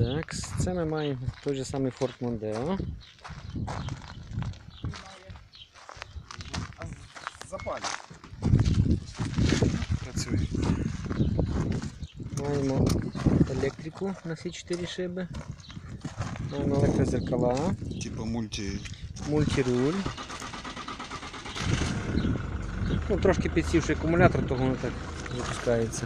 Так, це ми маємо той же самий Ford Mondeo. Запалі. Працює. Маємо електрику на всі 4 шиби. Маємо електрозеркала, Типа мульті. мультируль. Ну, трошки підсівши акумулятор, того воно так запускається.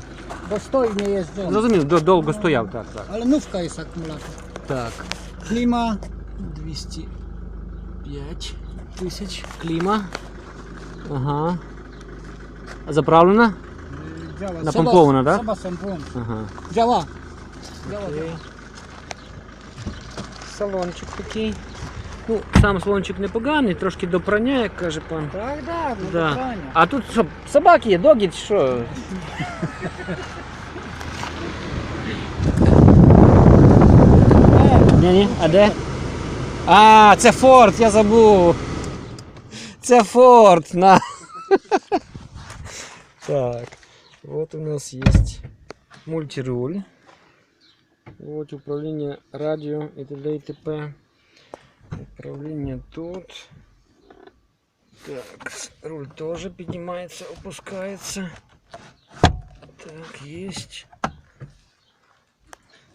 Достойnie jest dom. Зрозумів, до- довго стояв, так, так. Ale nówka jest akumulator. Так. Klima 205 тисяч. Кліма. Ага. А Заправлена? y, działa. Napompowana, Trzeba- tak? Trzeba sam włączyć. Ага. Działa. Działa, Окей. działa. Салончик такий. Ну, сам салончик непоганий, трошки до прання, як каже пан. Tak, tak, no Да. do prania. А тут що, собаки є, догі чи що? Ні, ні, а де? А, це Форд, я забув. Це Форд. На. Так. Вот у нас есть мультируль. Вот управление радио и т.д. и т.п. Управление тут. Так, руль тоже поднимается, опускается. Так, есть.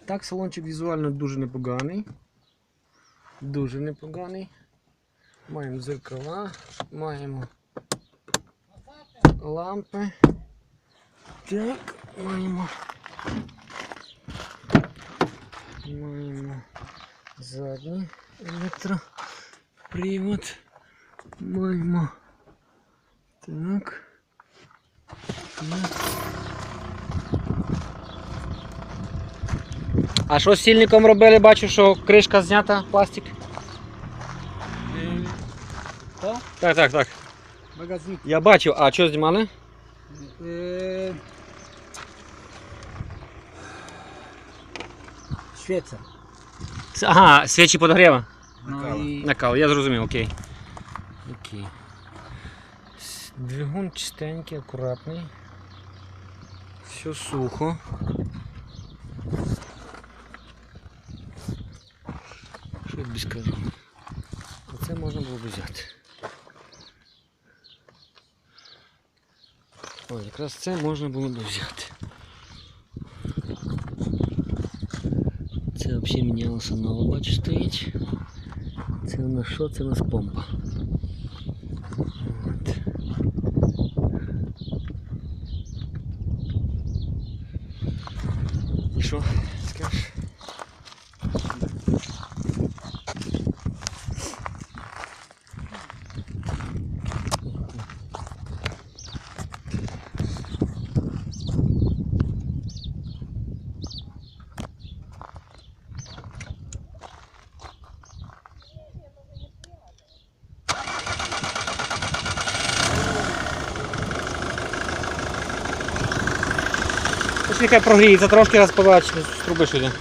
Так, салончик візуально дуже непоганий. Дуже непоганий. Маємо зеркала, маємо лампи. Так, маємо. Маємо задній електропривод. Маємо. Так. Так. А що з сільником робили? Бачу, що кришка знята, пластик. To? Так, так, так. Bagażnik. Я бачив, а що знімали? Yy... Ага, свічі подогріва. No Kawę. i На каву, я зрозумів, окей. Окей. Двигун чистенький, акуратний. Все сухо. Що я тобі скажу? Оце можна було б взяти. О, якраз це можна було б взяти. взагалі мінялося ново, бачиш, стоїть. Це у нас що? Це у нас помпа. От. І що? Скажеш? Ось нехай прогріється, трошки раз побачимо, з труби йде.